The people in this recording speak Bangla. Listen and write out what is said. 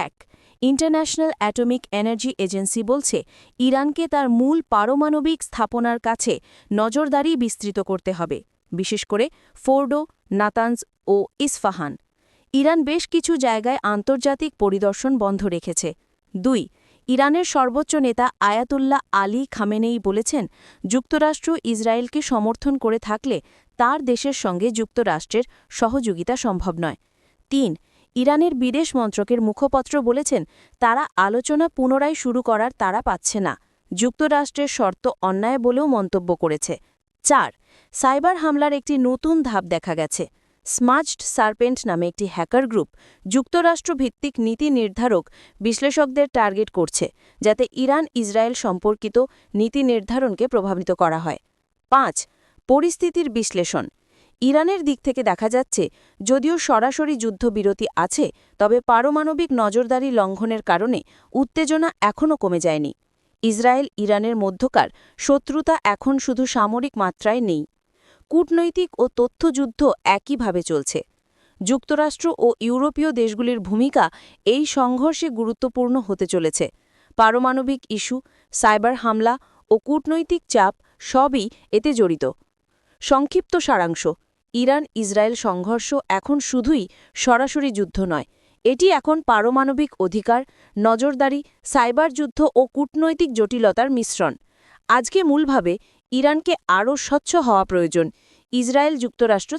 এক ইন্টারন্যাশনাল অ্যাটমিক এনার্জি এজেন্সি বলছে, ইরানকে তার মূল পারমাণবিক স্থাপনার কাছে নজরদারি বিস্তৃত করতে হবে, বিশেষ করে ফোর্ডো, নাতানজ ও ইসফাহান। ইরান বেশ কিছু জায়গায় আন্তর্জাতিক পরিদর্শন বন্ধ রেখেছে। দুই, ইরানের সর্বোচ্চ নেতা আয়াতুল্লাহ আলী খামেনেই বলেছেন, যুক্তরাষ্ট্র ইসরায়েলকে সমর্থন করে থাকলে তার দেশের সঙ্গে যুক্তরাষ্ট্রের সহযোগিতা সম্ভব নয়। তিন ইরানের বিদেশ মন্ত্রকের মুখপত্র বলেছেন, তারা আলোচনা পুনরায় শুরু করার তারা পাচ্ছে না। যুক্তরাষ্ট্রের শর্ত অন্যায় বলেও মন্তব্য করেছে। চার, সাইবার হামলার একটি নতুন ধাপ দেখা গেছে। স্মার্টড সার্পেন্ট নামে একটি হ্যাকার গ্রুপ যুক্তরাষ্ট্রভিত্তিক নীতি নির্ধারক বিশ্লেষকদের টার্গেট করছে, যাতে ইরান ইসরায়েল সম্পর্কিত নীতি নির্ধারণকে প্রভাবিত করা হয়। পাঁচ, পরিস্থিতির বিশ্লেষণ। ইরানের দিক থেকে দেখা যাচ্ছে, যদিও সরাসরি যুদ্ধবিরতি আছে, তবে পারমাণবিক নজরদারি লঙ্ঘনের কারণে উত্তেজনা এখনও কমে যায়নি। ইসরায়েল ইরানের মধ্যকার শত্রুতা এখন শুধু সামরিক মাত্রায় নেই। কূটনৈতিক ও তথ্যযুদ্ধ একইভাবে চলছে। যুক্তরাষ্ট্র ও ইউরোপীয় দেশগুলির ভূমিকা এই সংঘর্ষে গুরুত্বপূর্ণ হতে চলেছে। পারমাণবিক ইস্যু, সাইবার হামলা ও কূটনৈতিক চাপ সবই এতে জড়িত। সংক্ষিপ্ত সারাংশ। ইরান ইসরায়েল সংঘর্ষ এখন শুধুই সরাসরি যুদ্ধ নয়। এটি এখন পারমাণবিক অধিকার, নজরদারি, সাইবার যুদ্ধ ও কূটনৈতিক জটিলতার মিশ্রণ। আজকে মূলভাবে ইরানকে আরও স্বচ্ছ হওয়া প্রয়োজন। ইসরায়েল যুক্তরাষ্ট্র